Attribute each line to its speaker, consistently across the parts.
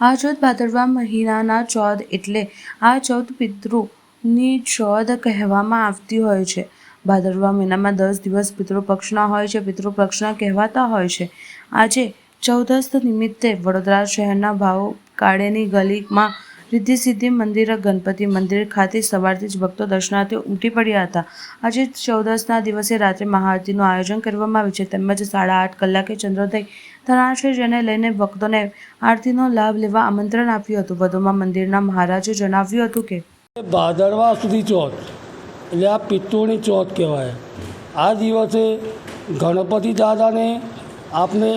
Speaker 1: આ ચૌદ ભાદરવા મહિનાના ચૌદ એટલે આ ચૌદ પિતૃની ચૌદ કહેવામાં આવતી હોય છે. ભાદરવા મહિનામાં દસ દિવસ પિતૃપક્ષના હોય છે, પિતૃપક્ષના કહેવાતા હોય છે. આજે ચૌદસ્ત નિમિત્તે વડોદરા શહેરના ભાવ કાળેની ગલીમાં રિદ્ધિ સિદ્ધિ મંદિર, ગણપતિ મંદિર ખાતે સવારથી જ ભક્તો દર્શનાર્થે ઉમટી પડ્યા હતા. આજે ચૌદસના દિવસે રાત્રે મહાઆરતીનું આયોજન કરવામાં આવ્યું છે. તેમજ સાડા આઠ કલાકે ચંદ્રોદય થનાર જેને લઈને ભક્તોને આરતીનો લાભ લેવા આમંત્રણ આપ્યું હતું. વધુમાં મંદિરના મહારાજે જણાવ્યું હતું કે,
Speaker 2: ભાદરવા સુધી ચોથ, એટલે આ પિત્તોની ચોથ કહેવાય. આ દિવસે ગણપતિ દાદાને આપણે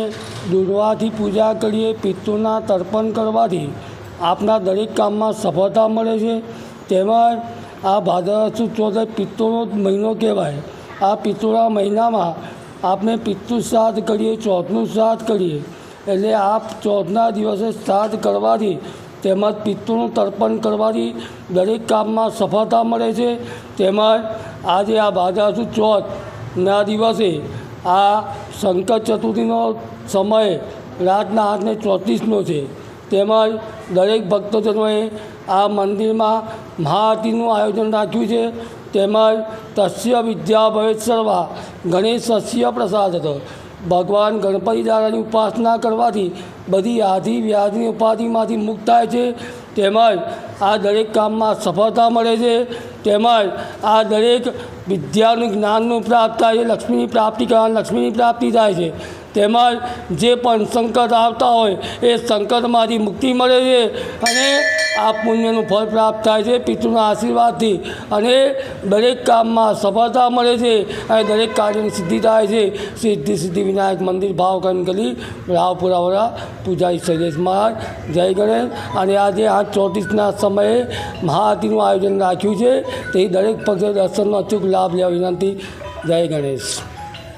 Speaker 2: દૂરવાથી પૂજા કરીએ, પિત્તોના તર્પણ કરવાથી આપના દરેક કામમાં સફળતા મળે છે. તેમજ આ ભાદરવા સુદ ચોથ પિત્તોનો મહિનો કહેવાય. આ પિત્તોના મહિનામાં આપણે પિત્તુ શ્રાદ્ધ કરીએ, ચોથનું શ્રાદ્ધ કરીએ. એટલે આ ચોથના દિવસે શ્રાદ્ધ કરવાથી તેમજ પિત્તોનું તર્પણ કરવાથી દરેક કામમાં સફળતા મળે છે. તેમજ આજે આ ભાદરસુ ચોથના દિવસે આ શંકર ચતુર્થીનો સમય રાતના આઠને ચોત્રીસનો છે. તેમજ દરેક ભક્તજનોએ આ મંદિરમાં મહાઆરતીનું આયોજન રાખ્યું છે. તેમજ તસ્ય વિદ્યા ભવેત સર્વા. ગણેશસ્ય પ્રસાદ હતો. ભગવાન ગણપતિ દાદાની ઉપાસના કરવાથી બધી આધિ વ્યાધિની ઉપાધિમાંથી મુક્ત થાય છે. તેમજ આ દરેક કામમાં સફળતા મળે છે. તેમજ આ દરેક વિદ્યાનું જ્ઞાનનું પ્રાપ્ત થાય છે. લક્ષ્મીની પ્રાપ્તિ કરવા લક્ષ્મીની પ્રાપ્તિ થાય છે. તેમજ જે પણ સંકટ આવતા હોય એ સંકટમાંથી મુક્તિ મળે છે અને આ પુણ્યનું ફળ પ્રાપ્ત થાય છે, પિતૃના આશીર્વાદથી. અને દરેક કામમાં સફળતા મળે છે અને દરેક કાર્યની સિદ્ધિ થાય છે. સિદ્ધિ સિદ્ધિ વિનાયક મંદિર ભાવકરણ ગલી, રાવપુરાવાળા પૂજારી શૈલેષ મહારાજ. જય ગણેશ. અને આજે આઠ ચોત્રીસના સમયે મહાઆરતીનું આયોજન રાખ્યું છે. તે દરેક પક્ષે દર્શનનો અચૂક લાભ લેવા વિનંતી. જય ગણેશ.